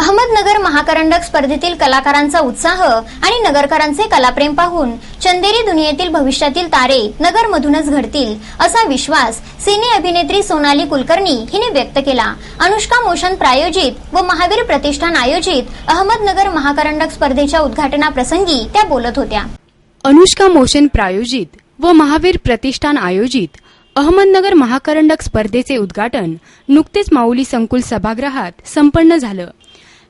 अहमदनगर महाकरंडक स्पर्धेतील कलाकारांचा उत्साह आणि नगरकरांचे कलाप्रेम पाहून चंदेरी दुनियेतील भविष्यातील तारे नगरमधूनच घडतील असा विश्वास सिने अभिनेत्री सोनाली कुलकर्णी हिने व्यक्त केला. अनुष्का मोशन प्रायोजित व महावीर प्रतिष्ठान आयोजित अहमदनगर महाकरंडक स्पर्धेच्या उद्घाटनाप्रसंगी त्या बोलत होत्या. अनुष्का मोशन प्रायोजित व महावीर प्रतिष्ठान आयोजित अहमदनगर महाकरंडक स्पर्धेचे उद्घाटन नुकतेच माऊली संकुल सभागृहात संपन्न झालं.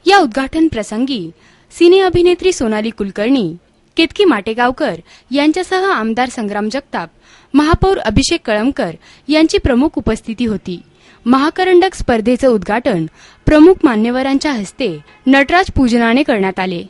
या उद्घाटन प्रसंगी सिने अभिनेत्री सोनाली कुलकर्णी केतकी माटेगावकर यांच्यासह आमदार संग्राम जगताप महापौर अभिषेक कळमकर यांची प्रमुख उपस्थिती होती. महाकरंडक स्पर्धेचं उद्घाटन प्रमुख मान्यवरांच्या हस्ते नटराज पूजनाने करण्यात आले.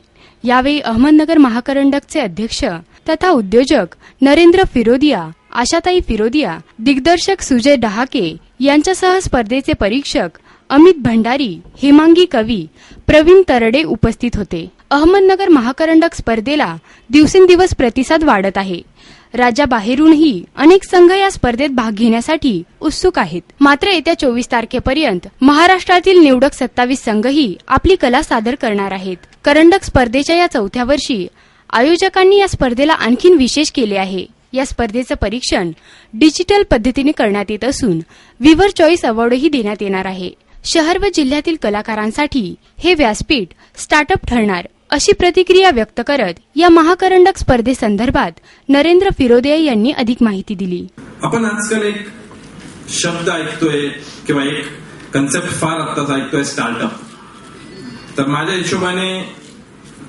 यावेळी अहमदनगर महाकरंडकचे अध्यक्ष तथा उद्योजक नरेंद्र फिरोदिया आशाताई फिरोदिया दिग्दर्शक सुजय डहाके यांच्यासह स्पर्धेचे परीक्षक अमित भंडारी हेमांगी कवी प्रवीण तरडे उपस्थित होते. अहमदनगर महाकरंडक स्पर्धेला दिवसेंदिवस प्रतिसाद वाढत आहे. राज्याबाहेरूनही अनेक संघ या स्पर्धेत भाग घेण्यासाठी उत्सुक आहेत. मात्र येत्या चोवीस तारखेपर्यंत महाराष्ट्रातील निवडक सत्तावीस संघही आपली कला सादर करणार आहेत. करंडक स्पर्धेच्या या चौथ्या वर्षी आयोजकांनी या स्पर्धेला आणखीन विशेष केले आहे. या स्पर्धेचं परीक्षण डिजिटल पद्धतीने करण्यात येत असून विवर चॉईस अवॉर्डही देण्यात येणार आहे. शहर व जिल्ह्यातील कलाकारांसाठी हे व्यासपीठ स्टार्टअप ठरणार अशी प्रतिक्रिया व्यक्त करत या महाकरंडक स्पर्धेसंदर्भात नरेंद्र फिरोदे यांनी अधिक माहिती दिली. आपण आजकाल एक शब्द ऐकतोय किंवा एक कन्सेप्ट फार आत्ताच ऐकतोय स्टार्टअप. तर माझ्या हिशोबाने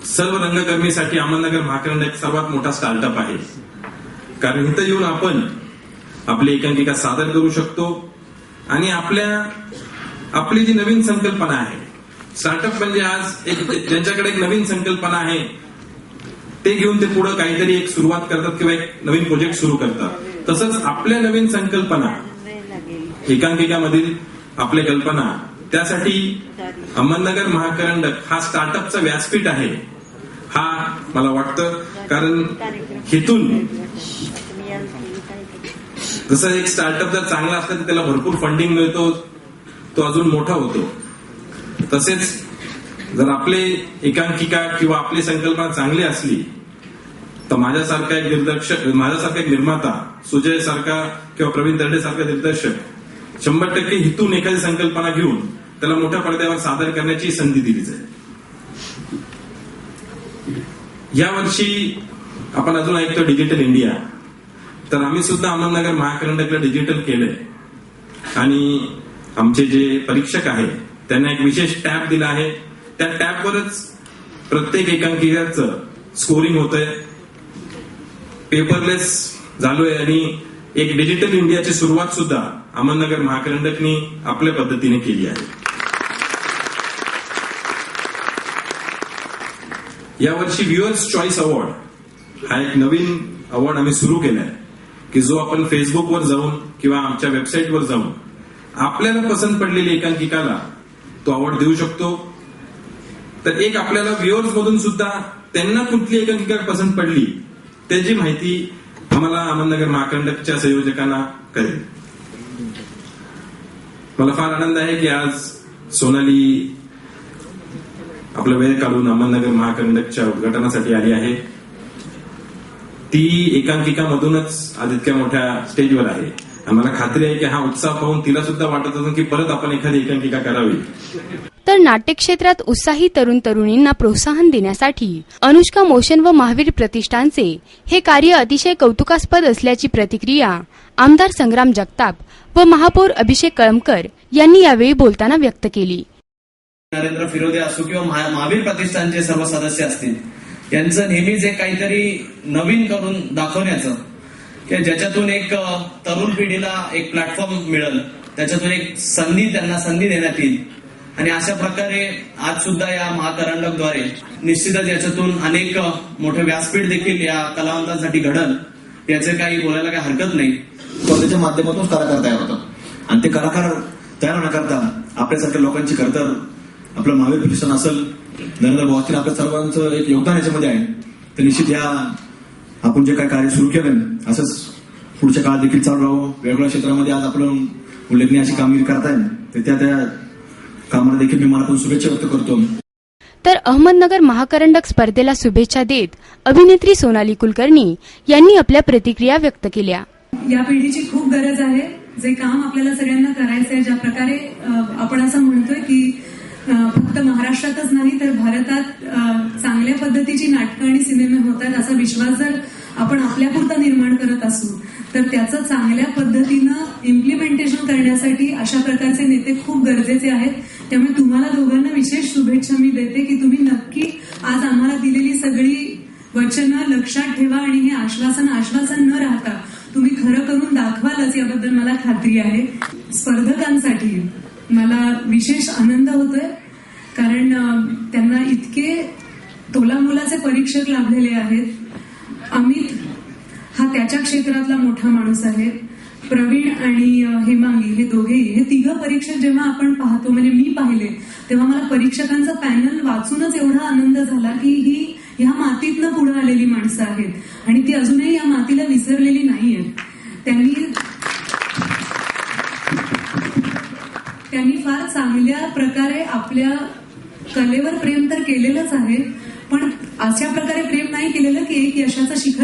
सर्व रंगकर्मीसाठी अहमदनगर महाकरंड एक सर्वात मोठा स्टार्टअप आहे. कारण इथं येऊन आपण आपली एकांकिका सादर करू शकतो आणि आपल्या आपली जी नवीन संकल्पना आहे. स्टार्टअप म्हणजे आज एक ज्यांच्याकडे एक नवीन संकल्पना आहे ते घेऊन ते पुढे काहीतरी एक सुरुवात करतात किंवा एक नवीन प्रोजेक्ट सुरू करतात. तसंच आपल्या नवीन संकल्पना एकांकिकामधील आपल्या कल्पना त्यासाठी अहमदनगर महाकरंडक हा स्टार्टअपचा व्यासपीठ आहे. हा मला वाटतं कारण हेतून जसं एक स्टार्टअप जर चांगला असला तर त्याला भरपूर फंडिंग मिळतो. तो अजून मोठा होतो. तसेच जर आपले एकांकिका किंवा आपली संकल्पना चांगली असली तर माझ्यासारखा एक दिग्दर्शक माझ्यासारखा एक निर्माता सुजय सारखा किंवा प्रवीण दर्डे सारखा दिग्दर्शक शंभर टक्के हितून एखादी संकल्पना घेऊन त्याला मोठ्या पडद्यावर सादर करण्याची संधी दिली जाईल. यावर्षी आपण अजून ऐकतो डिजिटल इंडिया तर आम्ही सुद्धा अहमदनगर महाकरंडकला डिजिटल केलंय. आणि आमचे जे परीक्षक आहेत त्यांना एक विशेष टॅब दिला आहे. त्या टॅबवरच प्रत्येक एकांकिकाचं स्कोरिंग होत आहे पेपरलेस झालोय आणि एक डिजिटल इंडियाची सुरुवात सुद्धा अहमदनगर महाकरंडकनी आपल्या पद्धतीने केली आहे. यावर्षी व्ह्युअर्स चॉईस अवॉर्ड हा एक नवीन अवॉर्ड आम्ही सुरू केलाय की जो आपण फेसबुकवर जाऊन किंवा आमच्या वेबसाईटवर जाऊन आपल्याला पसंत पडलेली एकांकिकाला तो अवॉर्ड देऊ शकतो. तर एक आपल्याला व्ह्युअर्स मधून सुद्धा त्यांना कुठली एकांकिका पसंत पडली त्याची माहिती आम्हाला अहमदनगर महाकंडकच्या संयोजकांना कळेल. मला फार आनंद आहे की आज सोनाली आपला वेळ काढून अहमदनगर महाकंडकच्या उद्घाटनासाठी आली आहे. ती एकांकिका मधूनच आज इतक्या मोठ्या स्टेजवर आहे. आणि मला खात्री आहे की हा उत्साह पाहून तिला सुद्धा वाटत असेल की परत आपण एखादी एकांकिका करावी. तर नाट्य क्षेत्रात उत्साही तरुण तरुणींना प्रोत्साहन देण्यासाठी अनुष्का मोशन व महावीर प्रतिष्ठानचे हे कार्य अतिशय कौतुकास्पद असल्याची प्रतिक्रिया आमदार संग्राम जगताप व महापौर अभिषेक कळमकर यांनी यावेळी बोलताना व्यक्त केली. नरेंद्र फिरोदे असो किंवा महा- महावीर प्रतिष्ठानचे सर्व सदस्य असतील यांचं नेहमीच एक काहीतरी नवीन करून दाखवण्याचं ज्याच्यातून एक तरुण पिढीला एक प्लॅटफॉर्म मिळेल. त्याच्यातून एक संधी त्यांना संधी देण्यात येईल. आणि अशा प्रकारे आज सुद्धा या महाकरंडकद्वारे निश्चितच याच्यातून अनेक मोठे व्यासपीठ देखील या कलावंतांसाठी घडल. याचे काही बोलायला काही हरकत नाही. स्पर्धेच्या माध्यमातून कलाकार तयार होतात. आणि ते कलाकार तयार होण्याकरता आपल्यासारख्या लोकांची खरतर आपलं महावीर प्रतिष्ठान असेल नरेंद्र भाऊ आपल्या सर्वांचं एक योगदान याच्यामध्ये आहे. तर निश्चित या आपण जे काय कार्य सुरू केलं असंच पुढच्या काळात देखील चालू राहावं. वेगवेगळ्या क्षेत्रामध्ये आज आपण उल्लेखनीय अशी कामगिरी करताय. तर त्या त्या कामाला देखील मी मनातून शुभेच्छा व्यक्त करतो. तर अहमदनगर महाकरंडक स्पर्धेला शुभेच्छा देत अभिनेत्री सोनाली कुलकर्णी यांनी आपल्या प्रतिक्रिया व्यक्त केल्या. या पिढीची खूप गरज आहे. जे काम आपल्याला सगळ्यांना करायचं आहे ज्या प्रकारे आपण असं म्हणतोय की फक्त महाराष्ट्रातच नाही तर भारतात चांगल्या पद्धतीची नाटकं आणि सिनेमे होत आहेत असा विश्वास जर आपण आपल्यापुरता निर्माण करत असू तर त्याचं चांगल्या पद्धतीनं इम्प्लिमेंटेशन करण्यासाठी अशा प्रकारचे नेते खूप गरजेचे आहेत. त्यामुळे तुम्हाला दोघांना विशेष शुभेच्छा मी देते की तुम्ही नक्की आज आम्हाला दिलेली सगळी वचनं लक्षात ठेवा आणि हे आश्वासन आश्वासन न राहता तुम्ही खरं करून दाखवालच याबद्दल मला खात्री आहे. स्पर्धकांसाठी मला विशेष आनंद होतोय. कारण त्यांना इतके तोलामोलाचे परीक्षक लाभलेले आहेत. त्याच्या क्षेत्रातला मोठा माणूस आहे. प्रवीण आणि हेमांगी हे दोघेही हे तिघं परीक्षक जेव्हा आपण पाहतो म्हणजे मी पाहिले तेव्हा मला परीक्षकांचा पॅनल वाचूनच एवढा आनंद झाला की ही ह्या मातीतनं पुढे आलेली माणसं आहेत. आणि ती अजूनही या मातीला विसरलेली नाहीये. त्यांनी त्यांनी फार चांगल्या प्रकारे आपल्या कलेवर प्रेम तर केलेलंच आहे पण अशा प्रकारे प्रेम नाही केलेलं की एक यशाचं शिखर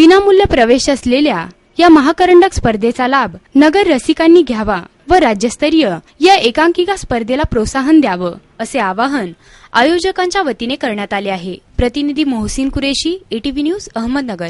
विनामूल्य प्रवेश असलेल्या या महाकरंडक स्पर्धेचा लाभ नगर रसिकांनी घ्यावा व राज्यस्तरीय या एकांकिका स्पर्धेला प्रोत्साहन द्यावं असे आवाहन आयोजकांच्या वतीने करण्यात आले आहे. प्रतिनिधी मोहसिन कुरेशी एटीव्ही न्यूज अहमदनगर.